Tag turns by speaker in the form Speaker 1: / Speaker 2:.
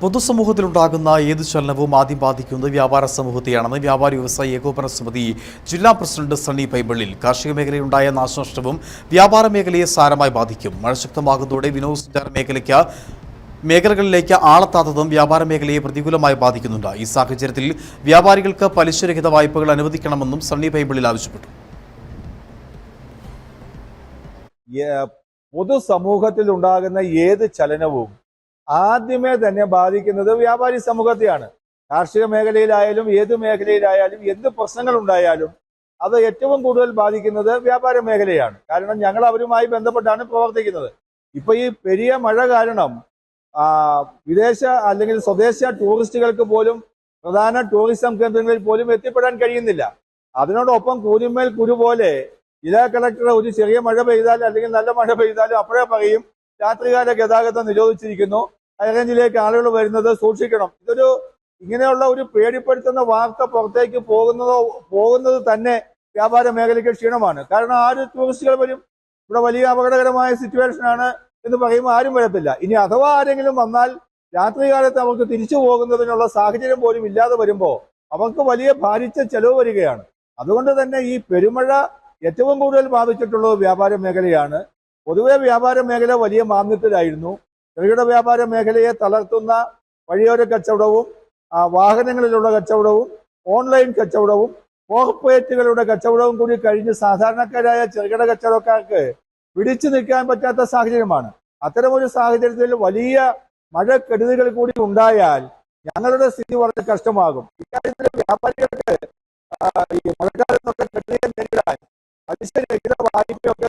Speaker 1: പൊതുസമൂഹത്തിലുണ്ടാകുന്ന ഏത് ചലനവും ആദ്യം ബാധിക്കുന്നത് വ്യാപാര സമൂഹത്തെയാണെന്ന് വ്യാപാരി വ്യവസായി ഏകോപന സമിതി ജില്ലാ പ്രസിഡന്റ് സണ്ണി പൈബള്ളിൽ കാർഷിക മേഖലയിലുണ്ടായ നാശനഷ്ടവും വ്യാപാര മേഖലയെ സാരമായി ബാധിക്കും. മഴ ശക്തമാകുന്നതോടെ വിനോദസഞ്ചാര മേഖലയ്ക്ക് മേഖലകളിലേക്ക് ആളെത്താത്തതും വ്യാപാര മേഖലയെ പ്രതികൂലമായി ബാധിക്കുന്നുണ്ട്. ഈ സാഹചര്യത്തിൽ വ്യാപാരികൾക്ക് പലിശരഹിത വായ്പകൾ അനുവദിക്കണമെന്നും സണ്ണി പൈബിളിൽ ആവശ്യപ്പെട്ടു.
Speaker 2: പൊതുസമൂഹത്തിൽ ഉണ്ടാകുന്ന ഏത് ചലനവും ആദ്യമേ തന്നെ ബാധിക്കുന്നത് വ്യാപാരി സമൂഹത്തെയാണ്. കാർഷിക മേഖലയിലായാലും ഏത് മേഖലയിലായാലും എന്ത് പ്രശ്നങ്ങൾ ഉണ്ടായാലും അത് ഏറ്റവും കൂടുതൽ ബാധിക്കുന്നത് വ്യാപാര മേഖലയാണ്. കാരണം ഞങ്ങൾ അവരുമായി ബന്ധപ്പെട്ടാണ് പ്രവർത്തിക്കുന്നത്. ഇപ്പൊ ഈ പെരിയ മഴ കാരണം വിദേശ അല്ലെങ്കിൽ സ്വദേശ ടൂറിസ്റ്റുകൾക്ക് പോലും പ്രധാന ടൂറിസം കേന്ദ്രങ്ങളിൽ പോലും എത്തിപ്പെടാൻ കഴിയുന്നില്ല. അതിനോടൊപ്പം കൂരിമേൽ കുരു പോലെ ജില്ലാ കളക്ടർ ഒരു ചെറിയ മഴ പെയ്താൽ അല്ലെങ്കിൽ നല്ല മഴ പെയ്താലും അപ്പോഴേ പറയും രാത്രികാല ഗതാഗതം നിരോധിച്ചിരിക്കുന്നു. ഹൈറേഞ്ചിലേക്ക് ആളുകൾ വരുന്നത് സൂക്ഷിക്കണം. ഇതൊരു ഇങ്ങനെയുള്ള ഒരു പേടിപ്പെടുത്തുന്ന വാർത്ത പുറത്തേക്ക് പോകുന്നതോ പോകുന്നത് തന്നെ വ്യാപാര മേഖലയ്ക്ക് ക്ഷീണമാണ്. കാരണം ആര് ടൂറിസ്റ്റുകൾ വരും. ഇവിടെ വലിയ അപകടകരമായ സിറ്റുവേഷൻ ആണ് എന്ന് പറയുമ്പോൾ ആരും വരത്തില്ല. ഇനി അഥവാ ആരെങ്കിലും വന്നാൽ രാത്രികാലത്ത് അവർക്ക് തിരിച്ചു പോകുന്നതിനുള്ള സാഹചര്യം പോലും ഇല്ലാതെ വരുമ്പോൾ അവർക്ക് വലിയ ഭാരിച്ച ചെലവ് വരികയാണ്. അതുകൊണ്ട് തന്നെ ഈ പെരുമഴ ഏറ്റവും കൂടുതൽ ബാധിച്ചിട്ടുള്ളത് വ്യാപാര മേഖലയാണ്. പൊതുവെ വ്യാപാര മേഖല വലിയ മാന്ദ്യത്തിലായിരുന്നു. ചെറുകിട വ്യാപാര മേഖലയെ തളർത്തുന്ന വഴിയോര കച്ചവടവും വാഹനങ്ങളിലുള്ള കച്ചവടവും ഓൺലൈൻ കച്ചവടവും കോർപ്പറേറ്റുകളുടെ കച്ചവടവും കൂടി കഴിഞ്ഞ് സാധാരണക്കാരായ ചെറുകിട കച്ചവടക്കാർക്ക് പിടിച്ചു നിൽക്കാൻ പറ്റാത്ത സാഹചര്യമാണ്. അത്തരമൊരു സാഹചര്യത്തിൽ വലിയ മഴക്കെടുതികൾ കൂടി ഉണ്ടായാൽ ഞങ്ങളുടെ സ്ഥിതി വളരെ കഷ്ടമാകും. ഇക്കാര്യത്തിൽ വ്യാപാരികൾക്ക് ഈ മഴക്കാലത്തൊക്കെ കെടുതിയെ നേരിടാൻ പലിശരഹിത വായ്പയൊക്കെ